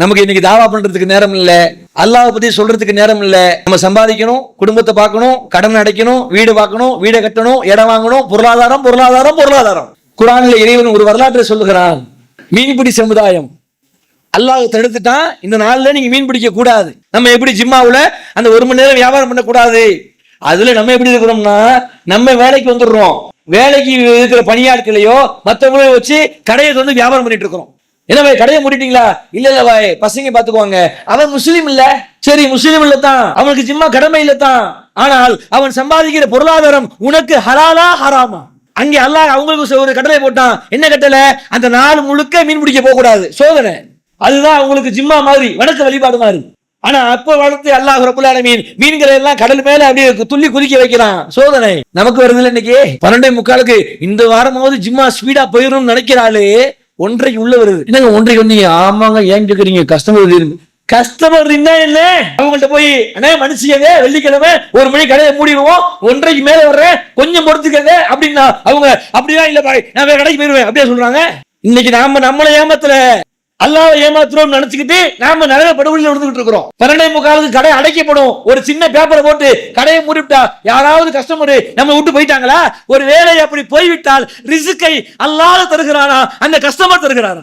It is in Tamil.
நமக்கு இன்னைக்கு தாவா பண்றதுக்கு நேரம் இல்ல. அல்லாஹ் பத்தி சொல்றதுக்கு நேரம் இல்ல. நம்ம சம்பாதிக்கணும் குடும்பத்தை பார்க்கணும் கடன் அடைக்கணும் வீடு பார்க்கணும் வீடை கட்டணும் இடம் வாங்கணும் பொருளாதாரம் பொருளாதாரம் பொருளாதாரம். குரானில் இறைவன் ஒரு வரலாற்றை சொல்லுகிறான். மீன்பிடி சமுதாயம். அல்லாஹ் தடுத்துட்டான் இந்த நாள்ல நீங்க மீன் பிடிக்க கூடாது. நம்ம எப்படி ஜிம்மாவில் அந்த ஒரு மணி நேரம் வியாபாரம் பண்ணக்கூடாது? அதுல நம்ம எப்படி இருக்கிறோம்னா நம்ம வேலைக்கு வந்துடுறோம். வேலைக்கு இருக்கிற பணியாட்களையோ மற்றவங்களையோ வச்சு கடையை வந்து வியாபாரம் பண்ணிட்டு இருக்கிறோம். என்ன பாய் கடையை மூடிட்டீங்களா? இல்ல இல்ல பாய் பசங்க பாத்துக்குவாங்க. அவன் முஸ்லீம் இல்ல. சரி முஸ்லீம் இல்ல தான் அவனுக்கு ஜிம்மா கடமை இல்ல தான் ஆனால் அவன் சம்பாதிக்கிற பொருளாதாரம் உனக்கு ஹலாலா ஹராமா? அங்கே அல்லாஹ் அவங்களுக்கு ஒரு கடலை போட்டான். என்ன கட்டளை? அந்த நாள் முழுக்க மீன் பிடிக்க போக கூடாது சோதனை. அதுதான் அவங்களுக்கு ஜிம்மா மாதிரி வணக்க வழிபாடு மாதிரி. ஆனா அப்ப வளர்த்து அல்லாஹ் மீன் மீன்களை எல்லாம் கடல் மேல அப்படியே துள்ளி குதிக்க வைக்கிறான். சோதனை. நமக்கு வருது இன்னைக்கு? பன்னெண்டே முக்காலுக்கு இந்த வாரமாவது ஜிம்மா ஸ்பீடா போயிடும் நினைக்கிறாளே. ஒன்றைக்கு உள்ள வருது என்னங்க ஒன்றைக்கு வந்தீங்க ஆமாங்க ஏன் கேக்குறீங்க? கஸ்டமர் இருந்து. கஸ்டமர் இருந்தா என்ன? அவங்கள்ட்ட போய் அண்ணே மனுஷங்க வெள்ளிக்கிழமை ஒரு மணி கடையை மூடிடுவோம் ஒன்றைக்கு மேல வர்றேன் கொஞ்சம் பொறுத்துக்கங்க அப்படின்னா அவங்க அப்படியா இல்ல நான் வேற கடைக்கு போயிருவேன் அப்படியே சொல்றாங்க? இன்னைக்கு நாம நம்மளை ஏமாத்தல. அல்லாஹ் ஏமாத்துறோம் நினைச்சுக்கிட்டு நாம நிறைய படுகொலையில் நடந்துகிட்டு இருக்கிறோம். பன்னெண்டே முக்காலுக்கு கடை அடைக்கப்படும். ஒரு சின்ன பேப்பரை போட்டு கடையை மூடிவிட்டா யாராவது கஸ்டமர் நம்ம விட்டு போயிட்டாங்களா? ஒரு வேலை அப்படி போய்விட்டால் ரிசுக்கை அல்லாத தருகிறானா? அந்த கஸ்டமர் தருகிறாரா?